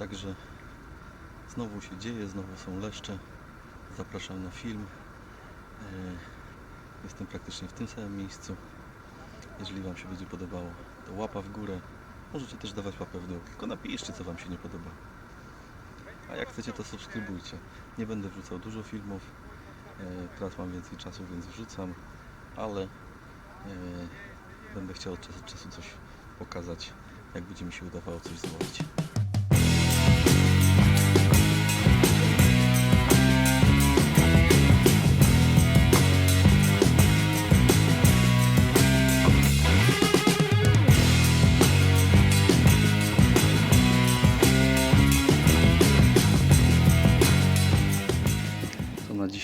Także znowu się dzieje, znowu są leszcze. Zapraszam na film. E, Jestem praktycznie w tym samym miejscu. Jeżeli Wam się będzie podobało, to łapa w górę. Możecie też dawać łapę w dół. Tylko napiszcie, co Wam się nie podoba. A jak chcecie, to subskrybujcie. Nie będę wrzucał dużo filmów. E, Teraz mam więcej czasu, więc wrzucam. Ale e, będę chciał od czasu do czasu coś pokazać, jak będzie mi się udawało coś złowić.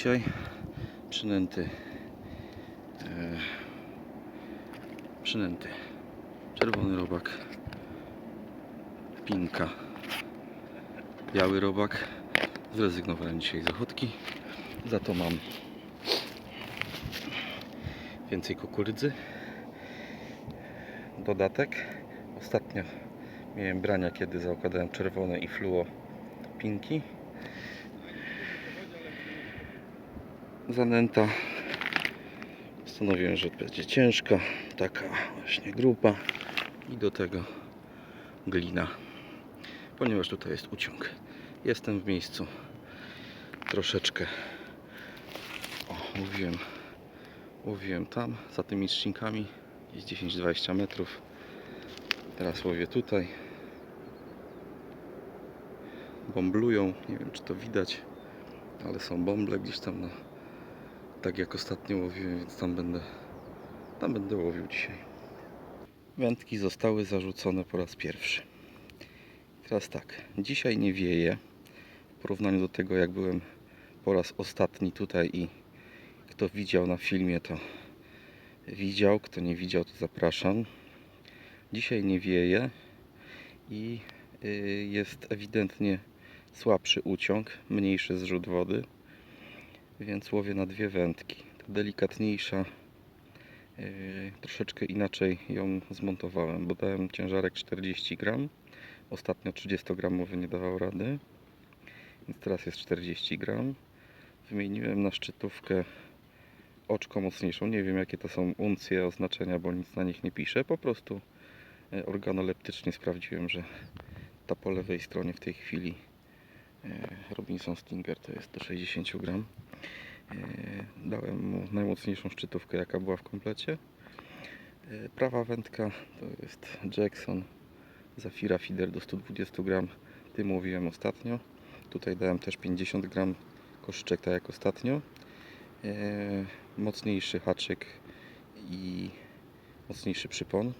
Dzisiaj przynęty. E, przynęty. Czerwony robak. Pinka. Biały robak. Zrezygnowałem dzisiaj z ochotki. Za to mam więcej kukurydzy. Dodatek. Ostatnio miałem brania, kiedy zaokładałem czerwone i fluo pinki. Zanęta. Postanowiłem, że będzie ciężka, taka właśnie grupa i do tego glina, ponieważ tutaj jest uciąg. Jestem w miejscu troszeczkę, o, mówiłem, łowiłem tam, za tymi trzcinkami, gdzieś 10-20 metrów. Teraz łowię tutaj. Bomblują, nie wiem czy to widać, ale są bąble gdzieś tam na tak jak ostatnio łowiłem, więc tam będę, tam będę łowił dzisiaj. Wędki zostały zarzucone po raz pierwszy. Teraz tak, dzisiaj nie wieje w porównaniu do tego jak byłem po raz ostatni tutaj i kto widział na filmie to widział, kto nie widział to zapraszam. Dzisiaj nie wieje i y, jest ewidentnie słabszy uciąg, mniejszy zrzut wody więc łowię na dwie wędki. Ta delikatniejsza, yy, troszeczkę inaczej ją zmontowałem, bo dałem ciężarek 40 gram. Ostatnio 30 gramowy nie dawał rady, więc teraz jest 40 gram. Wymieniłem na szczytówkę oczko mocniejszą. Nie wiem jakie to są uncje, oznaczenia, bo nic na nich nie pisze. Po prostu e, organoleptycznie sprawdziłem, że ta po lewej stronie w tej chwili Robinson Stinger to jest do 60 gram. E, Dałem mu najmocniejszą szczytówkę, jaka była w komplecie. E, Prawa wędka to jest Jackson Zafira Feeder do 120 gram. Tym mówiłem ostatnio. Tutaj dałem też 50 gram koszyczek, tak jak ostatnio. E, Mocniejszy haczyk i mocniejszy przypon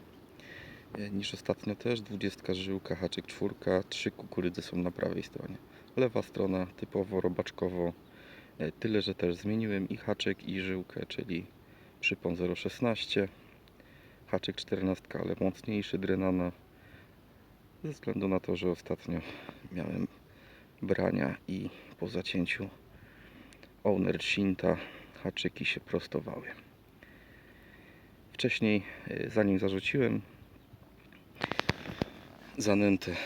e, niż ostatnio też. 20 żyłka, haczyk czwórka, trzy kukurydzy są na prawej stronie. Lewa strona typowo robaczkowo. E, Tyle, że też zmieniłem i haczyk i żyłkę, czyli przypon 0,16 haczyk 14, ale mocniejszy drenana ze względu na to, że ostatnio miałem brania i po zacięciu owner shinta haczyki się prostowały. Wcześniej e, zanim zarzuciłem zanętę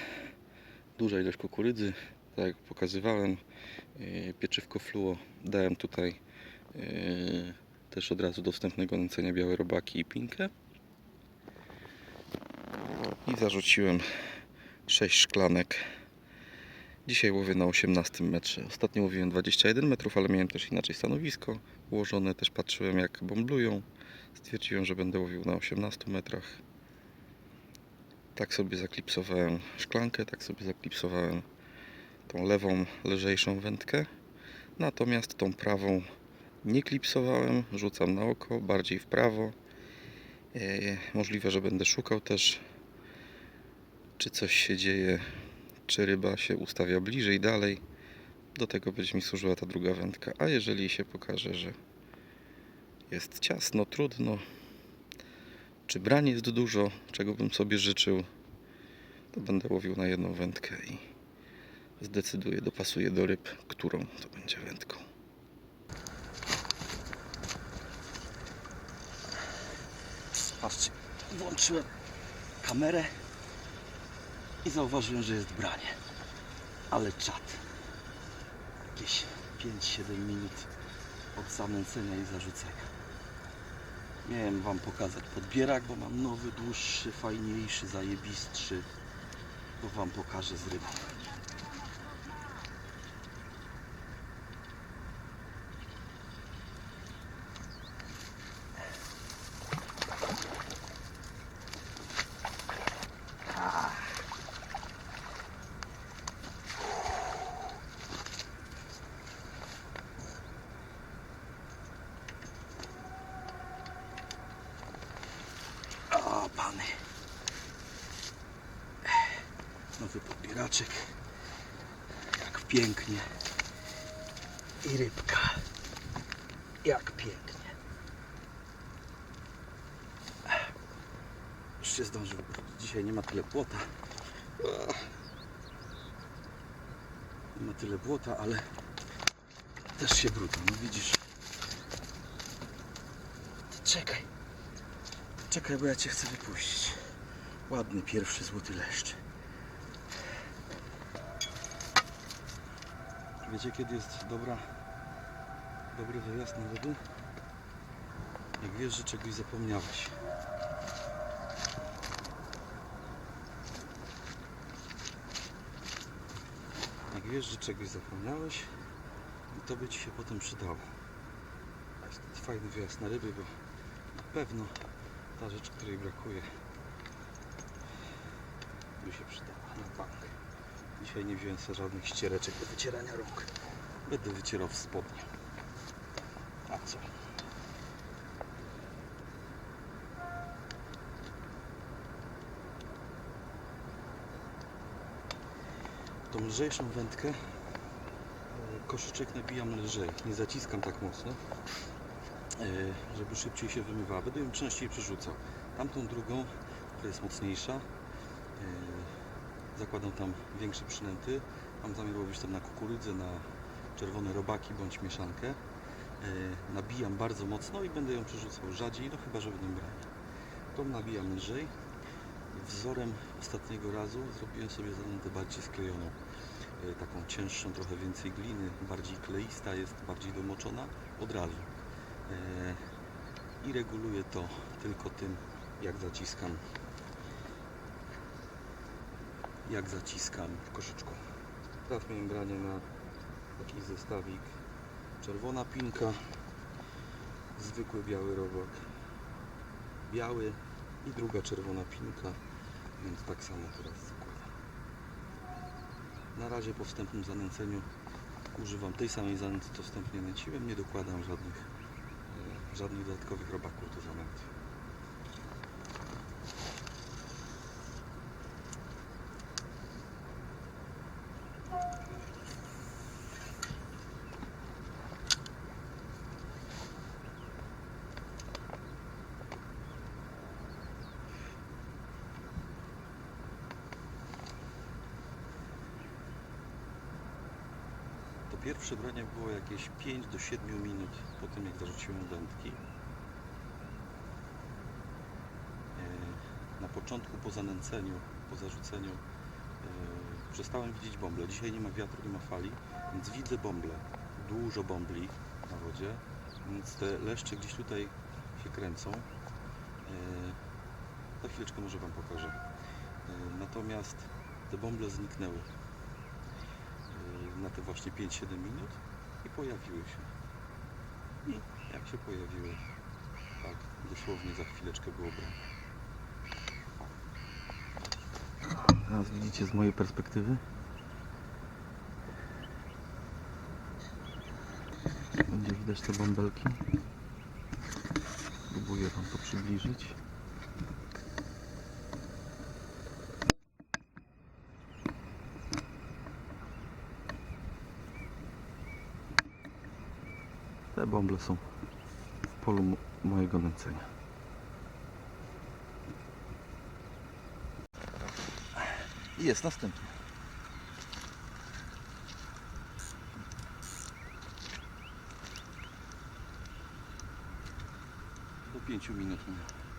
duża ilość kukurydzy tak jak pokazywałem Yy, pieczywko fluo dałem tutaj yy, też od razu dostępnego nęcenia białe robaki i pinkę. I zarzuciłem 6 szklanek. Dzisiaj łowię na 18 metrze. Ostatnio łowiłem 21 metrów ale miałem też inaczej stanowisko. Ułożone też patrzyłem jak bomblują stwierdziłem, że będę łowił na 18 metrach. Tak sobie zaklipsowałem szklankę tak sobie zaklipsowałem tą lewą, lżejszą wędkę. Natomiast tą prawą nie klipsowałem, rzucam na oko, bardziej w prawo. E, możliwe, że będę szukał też, czy coś się dzieje, czy ryba się ustawia bliżej, dalej. Do tego będzie mi służyła ta druga wędka. A jeżeli się pokaże, że jest ciasno, trudno, czy brań jest dużo, czego bym sobie życzył, to będę łowił na jedną wędkę i zdecyduję, dopasuję do ryb, którą to będzie wędką. Patrzcie, włączyłem kamerę i zauważyłem, że jest branie. Ale czad. Jakieś 5-7 minut od zanęcenia i zarzucenia. Miałem Wam pokazać podbierak, bo mam nowy, dłuższy, fajniejszy, zajebistszy. To Wam pokażę z rybą. O, pany. Jak pięknie. I rybka. Jak pięknie. Już się zdążył. Dzisiaj nie ma tyle błota. Nie ma tyle błota, ale też się bruda. No widzisz. Czekaj. Czekaj, bo ja Cię chcę wypuścić. Ładny pierwszy złoty leszcz. Wiecie kiedy jest dobra, dobry wyjazd na wody? Jak wiesz, że czegoś zapomniałeś. Jak wiesz, że czegoś zapomniałeś i to by Ci się potem przydało. Jest fajny wyjazd na ryby, bo na pewno ta rzecz, której brakuje, by się przydała na bank. Dzisiaj nie wziąłem sobie żadnych ściereczek do wycierania rąk. Będę wycierał w spodnie. A co? Tą lżejszą wędkę e, koszyczek nabijam lżej. Nie zaciskam tak mocno, e, żeby szybciej się wymywała. Będę ją częściej przerzucał. Tamtą drugą, która jest mocniejsza, e, zakładam tam większe przynęty. Mam zamiar łowić tam na kukurydzę, na czerwone robaki bądź mieszankę. E, Nabijam bardzo mocno i będę ją przerzucał rzadziej, no chyba, że będę brał. Tą nabijam lżej. Wzorem ostatniego razu zrobiłem sobie zanętę bardziej sklejoną. E, Taką cięższą, trochę więcej gliny, bardziej kleista, jest bardziej domoczona od razu. E, I reguluję to tylko tym, jak zaciskam jak zaciskam. Teraz miałem branie na taki zestawik czerwona pinka, zwykły biały robak, biały i druga czerwona pinka, więc tak samo teraz zakładam. Na razie po wstępnym zanęceniu używam tej samej zanęty, co wstępnie nęciłem, nie dokładam żadnych, e, żadnych dodatkowych robaków do zanęty. Pierwsze branie było jakieś 5 do 7 minut po tym, jak zarzuciłem wędki. E, Na początku po zanęceniu, po zarzuceniu e, przestałem widzieć bąble. Dzisiaj nie ma wiatru, nie ma fali, więc widzę bąble. Dużo bąbli na wodzie, więc te leszcze gdzieś tutaj się kręcą. E, Za chwileczkę może Wam pokażę. Natomiast te bąble zniknęły na te właśnie 5-7 minut i pojawiły się. I jak się pojawiły, tak dosłownie za chwileczkę było brane. Teraz widzicie z mojej perspektywy. Będzie widać te bąbelki. Próbuję Wam to przybliżyć. Te bąble są w polu mo- mojego nęcenia. I jest następny. Do 5 minut minęło.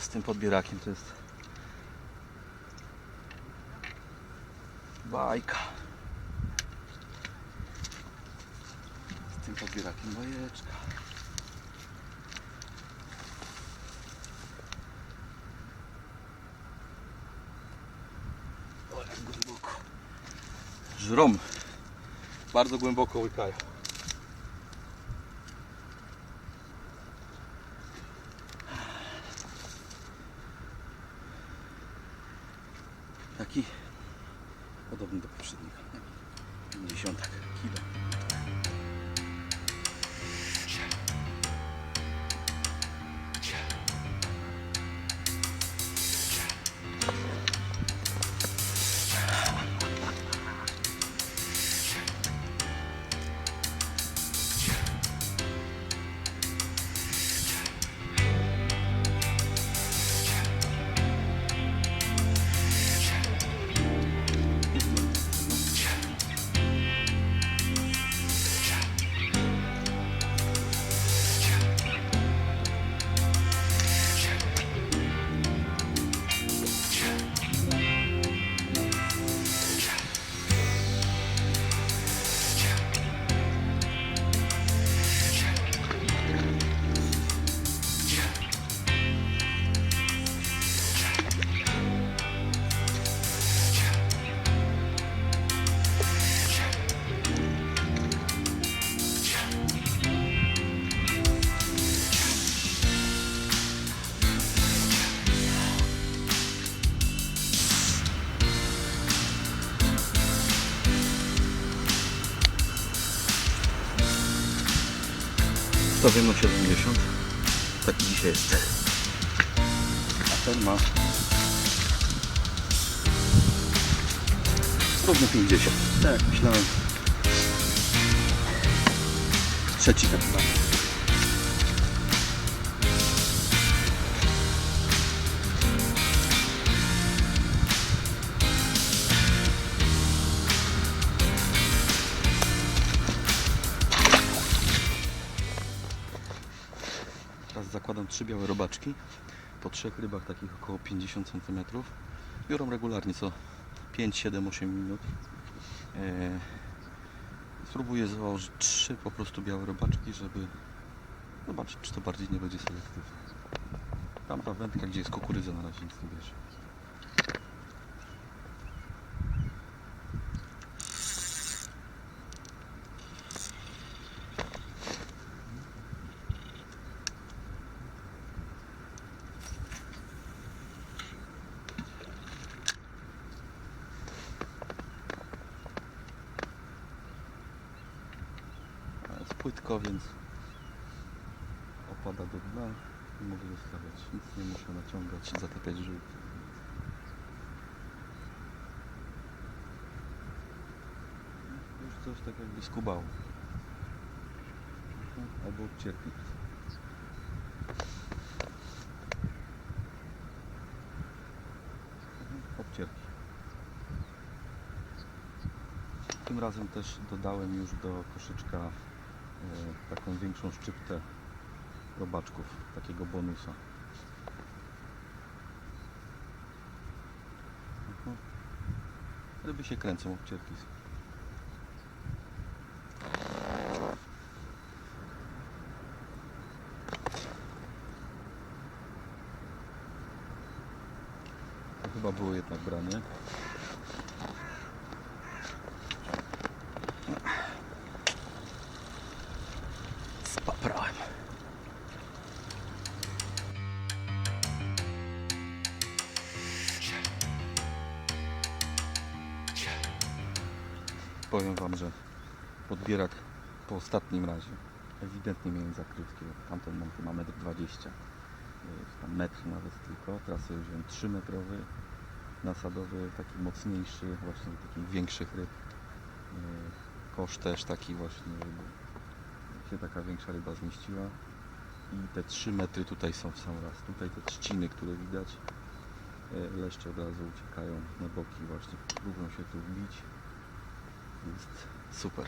Z tym podbierakiem to jest bajka. Z tym podbierakiem bajeczka. O, jak głęboko. Żrom. Bardzo głęboko łykają. Taki podobny do poprzedniego. 50 Stawiam na 70. Taki dzisiaj jest. A ten ma równo 50. Tak, myślałem. Trzeci tak trzy białe robaczki po trzech rybach takich około 50 cm. Biorą regularnie co 5, 7, 8 minut. Eee, spróbuję założyć trzy po prostu białe robaczki, żeby zobaczyć czy to bardziej nie będzie selektywne. Tamta wędka gdzie jest kukurydza na razie nic nie bierze. A Jest płytko, więc opada do dna i mogę zostawiać. Nic nie muszę naciągać zatapiać żył. Już coś tak jakby skubało. Albo odcierpić. Mhm, Obcierpi. Tym razem też dodałem już do koszyczka taką większą szczyptę robaczków, takiego bonusa. Mhm. Ryby się kręcą, obcierki podbierak po ostatnim razie ewidentnie miałem za krótkie. Tamten mam chyba 1,20 m. Tam metr nawet tylko. Teraz sobie wziąłem 3 metrowy nasadowy, taki mocniejszy, właśnie takich większych ryb. Yy, Kosz też taki właśnie, się taka większa ryba zmieściła. I te 3 metry tutaj są w sam raz. Tutaj te trzciny, które widać, e, leszcze od razu uciekają na boki właśnie. Próbują się tu wbić. Jest super.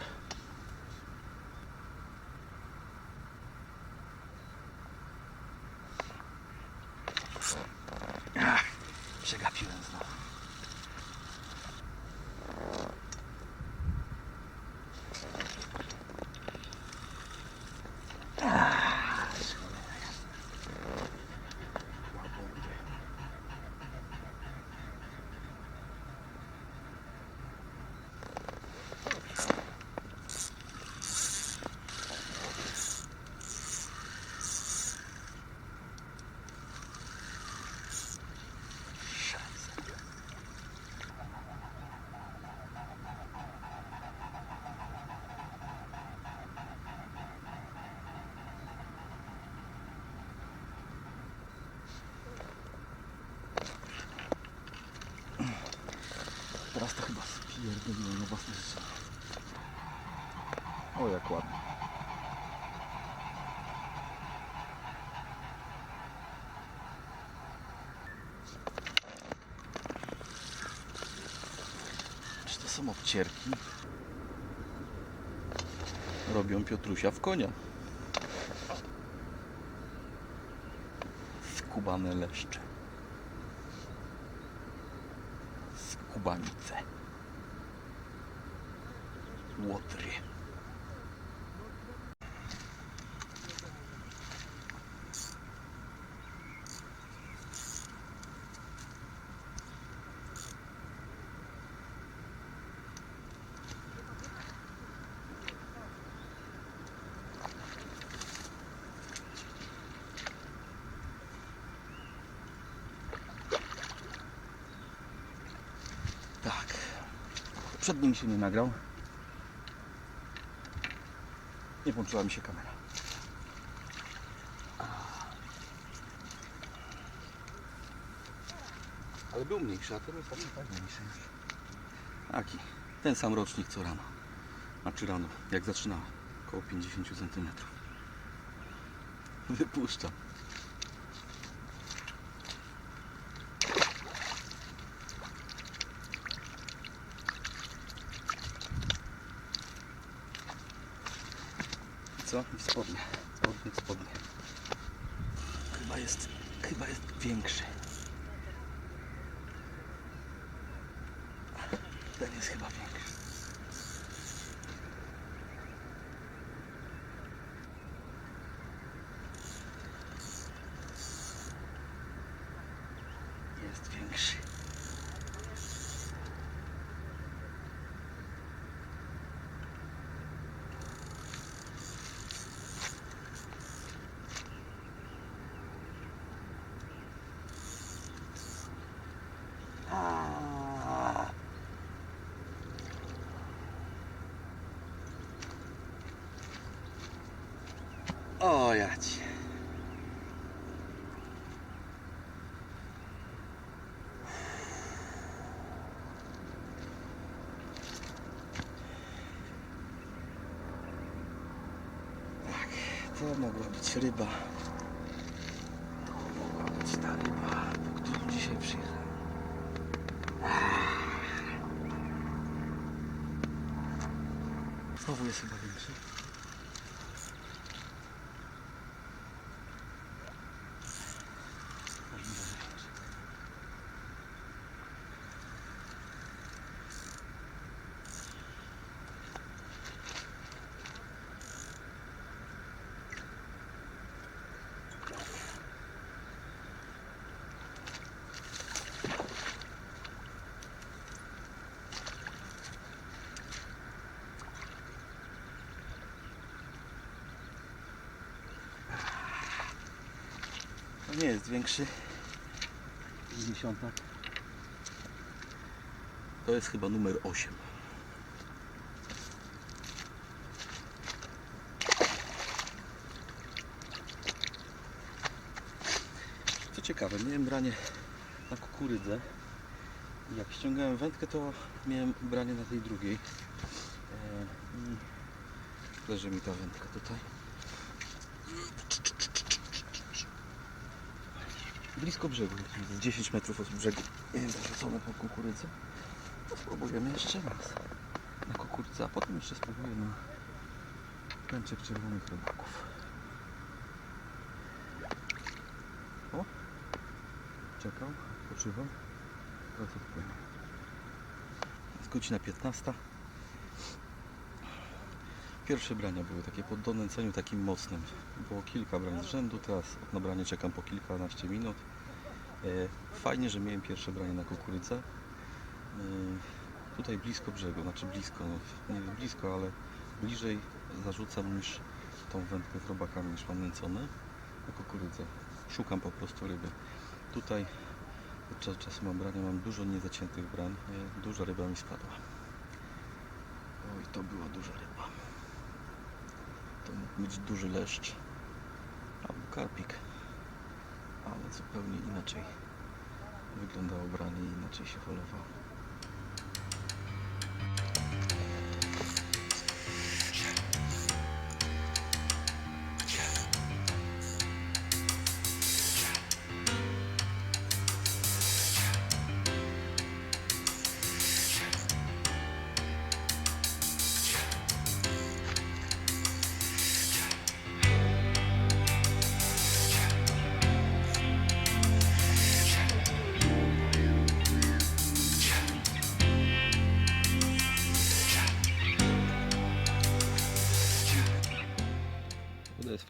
Teraz to chyba na własne. O, jak ładnie. Czy to są obcierki? Robią Piotrusia w konia. Skubane leszcze. Skubanice. Łotry. Tak. Przed nim się nie nagrał. Nie włączyła mi się kamera. Ale był mniejszy, a teraz tak tak mniejszy już. Taki. Ten sam rocznik co rano. Znaczy rano, jak zaczynałem. Około 50 cm. Wypuszczam. Co? I spodnie. Spodnie, spodnie. Chyba jest, chyba jest większy. Ten jest chyba większy. Jest większy. Ah. O, ja cię. Tak, to mogła być ryba. To mogła być ta ryba, po którą dzisiaj przyjechałem. Znowu jest chyba większy. Nie jest większy. 50. To jest chyba numer 8. Co ciekawe, miałem branie na kukurydzę. I Jak ściągałem wędkę, to miałem branie na tej drugiej. E, Leży mi ta wędka tutaj. Blisko brzegu, z 10 metrów od brzegu zarzucone po kukurydzę. To spróbujemy jeszcze raz na kukurydzę, a potem jeszcze spróbuję na pęczek czerwonych robaków. O! czekał, odpoczywał. Teraz odpłynie. Jest godzina 15. Pierwsze brania były takie po donęceniu takim mocnym. Było kilka brań z rzędu, teraz na branie czekam po kilkanaście minut. E, Fajnie, że miałem pierwsze branie na kukurydzę. E, Tutaj blisko brzegu, znaczy blisko, no, nie blisko, ale bliżej zarzucam niż tą wędkę z robakami niż mam nęcone na kukurydzę. Szukam po prostu ryby. Tutaj podczas czasu mam brania, mam dużo niezaciętych brań. E, Duża ryba mi spadła. Oj, to była duża ryba. Być duży leszcz albo karpik, ale zupełnie inaczej wyglądało branie i inaczej się holowało.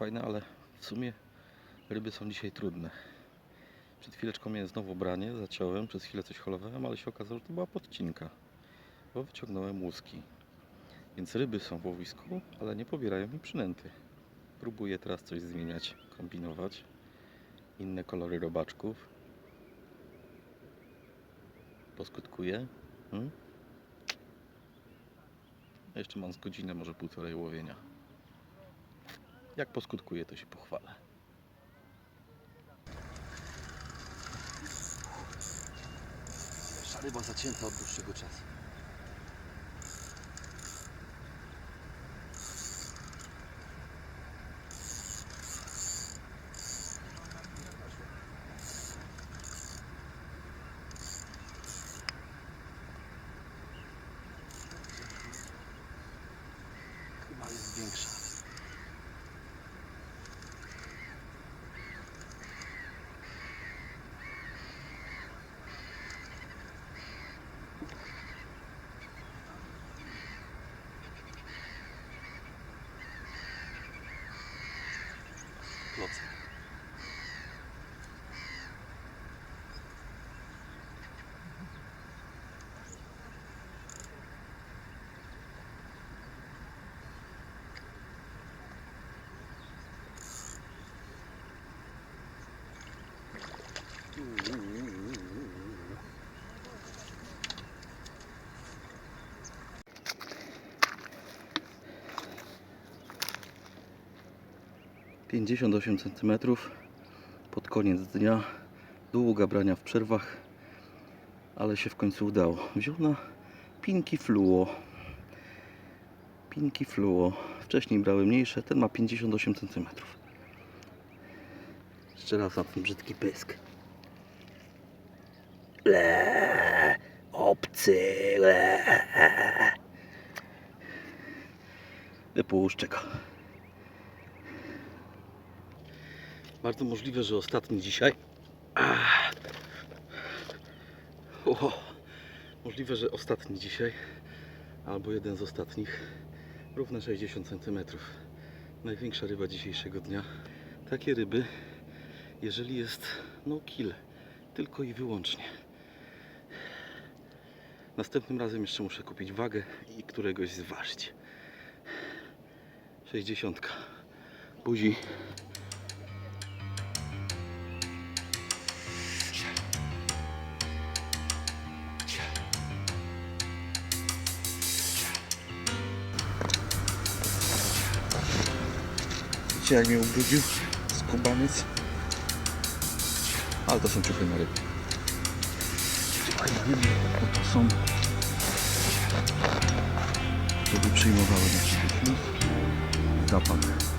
Fajna, ale w sumie ryby są dzisiaj trudne. Przed chwileczką miałem znowu branie, zaciąłem, przez chwilę coś holowałem, ale się okazało, że to była podcinka, bo wyciągnąłem łuski. Więc ryby są w łowisku, ale nie pobierają mi przynęty. Próbuję teraz coś zmieniać, kombinować. Inne kolory robaczków. Poskutkuje. Hmm? Jeszcze mam z godzinę, może półtorej łowienia. Jak poskutkuje, to się pochwalę. Pierwsza ryba zacięta od dłuższego czasu. Chyba jest większa. 58 cm pod koniec dnia. Długa brania w przerwach ale się w końcu udało. Wziął na pinki fluo. Pinki fluo. Wcześniej brały mniejsze ten ma 58 cm jeszcze raz na ten brzydki pysk. Le, obcy, le. Wypuszczę go. Bardzo możliwe, że ostatni dzisiaj. Ah. O, możliwe, że ostatni dzisiaj, albo jeden z ostatnich, równe 60 cm. Największa ryba dzisiejszego dnia. Takie ryby, jeżeli jest no kill, tylko i wyłącznie. Następnym razem jeszcze muszę kupić wagę i któregoś zważyć. 60. Buzi. Widzicie jak mnie ubrudził skubaniec? Ale to są ciuchy na. Bo to są żeby przyjmowały na siebie zapach